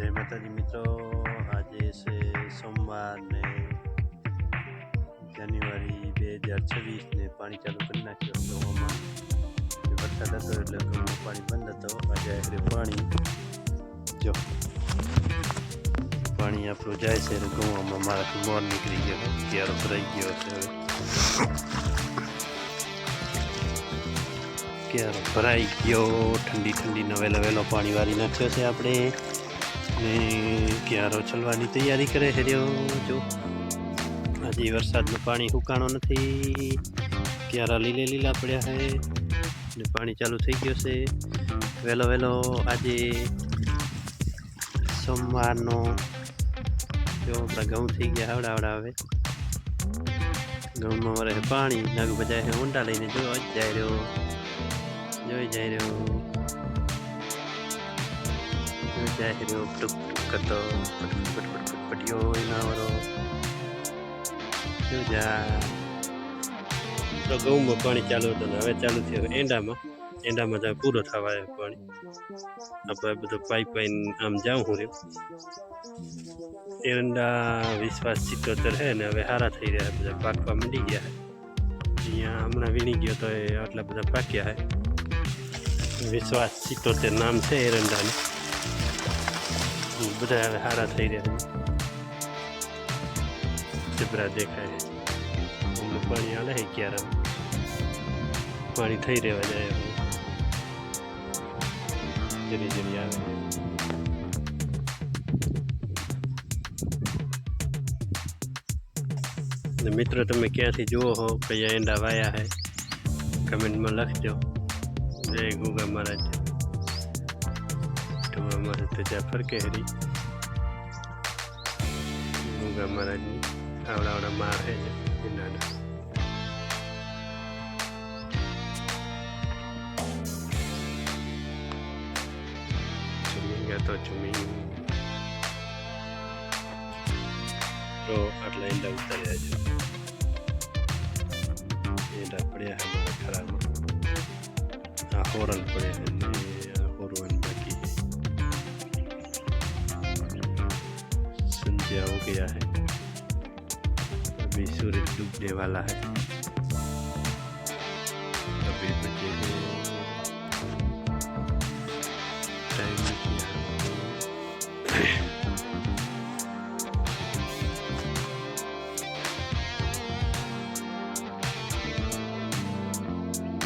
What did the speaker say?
જય માતાજી મિત્રો. આજે છે સોમવાર ને જાન્યુઆરી બે હજાર છવ્વીસ ને પાણી ચાલુ કરી નાખ્યું ગવામાં વરસાદ હતો એટલે ગવામાં પાણી બંધ હતો. આજે આખરે પાણી જો પાણી આપણું જાય છે એટલે ગવામાં મારાથી મોર નીકળી ગયો. ક્યારો ભરાઈ ગયો છે ક્યારો ભરાઈ ગયો. ઠંડી ઠંડી નવેલો વહેલો પાણી વાળી નાખ્યો છે આપણે. ને ક્યારો ચલવાની તૈયારી કરે છે રહ્યો જો. હજી વરસાદનું પાણી હુકાણો નથી. ક્યારા લીલે લીલા પડ્યા છે ને પાણી ચાલુ થઈ ગયો છે. વહેલો વહેલો આજે સોમવારનો જો આપણા ઘઉં થઈ ગયા આવડા આવડા હવે. ઘઉંમાં વરે પાણી નાગ બજાય ઊંડા લઈને જોઈ જાય રહ્યો. જોઈ જાય રહ્યો. રહ્યો ટુક ટુક કરતો પટ પટ પટ પટ પટ્યો એના વરો જો જા તો ઘઉંમાં પાણી ચાલુ હતું ને, હવે ચાલુ થયું. એંડામાં એંડામાં જ્યાં પૂરો થવા આવ્યો પાણી. આપણે બધું પાઇપ પાઇન આમ જાઉં હું રહ્યો. એરંડા વિશ્વાસ સિત્તોતેર છે ને, હવે સારા થઈ રહ્યા બધા પાકવા મંડી ગયા અહીંયા હમણાં વીણી ગયો તો એ આટલા બધા પાક્યા છે વિશ્વાસ સિત્તોતેર નામ છે એરંડાનું. બધા હવે સારા થઈ રહ્યા છે. દેખાય હમણાં પાણી હાલે હે ક્યારે પાણી થઈ રહેવા જાય જરી જરી આવે. ને મિત્રો, તમે ક્યાંથી જુઓ હો, કયા એંડા વાયા હે? કમેન્ટમાં લખજો. જય ગુગા મહારાજ. તો અમારે તો જ્યાં ફરકે હરી ગુગા મહારાજની આવડા આવડા માર હે એના ચુમિંગા તો ચુમિંગ તો આટલા ઈંડા ઉતાર્યા છે ઈંડા પડ્યા છે મારા ખરામાં આ હોરલ પડ્યા છે संध्या हो गया है अभी सूरज डूबने वाला है अभी बचे हैं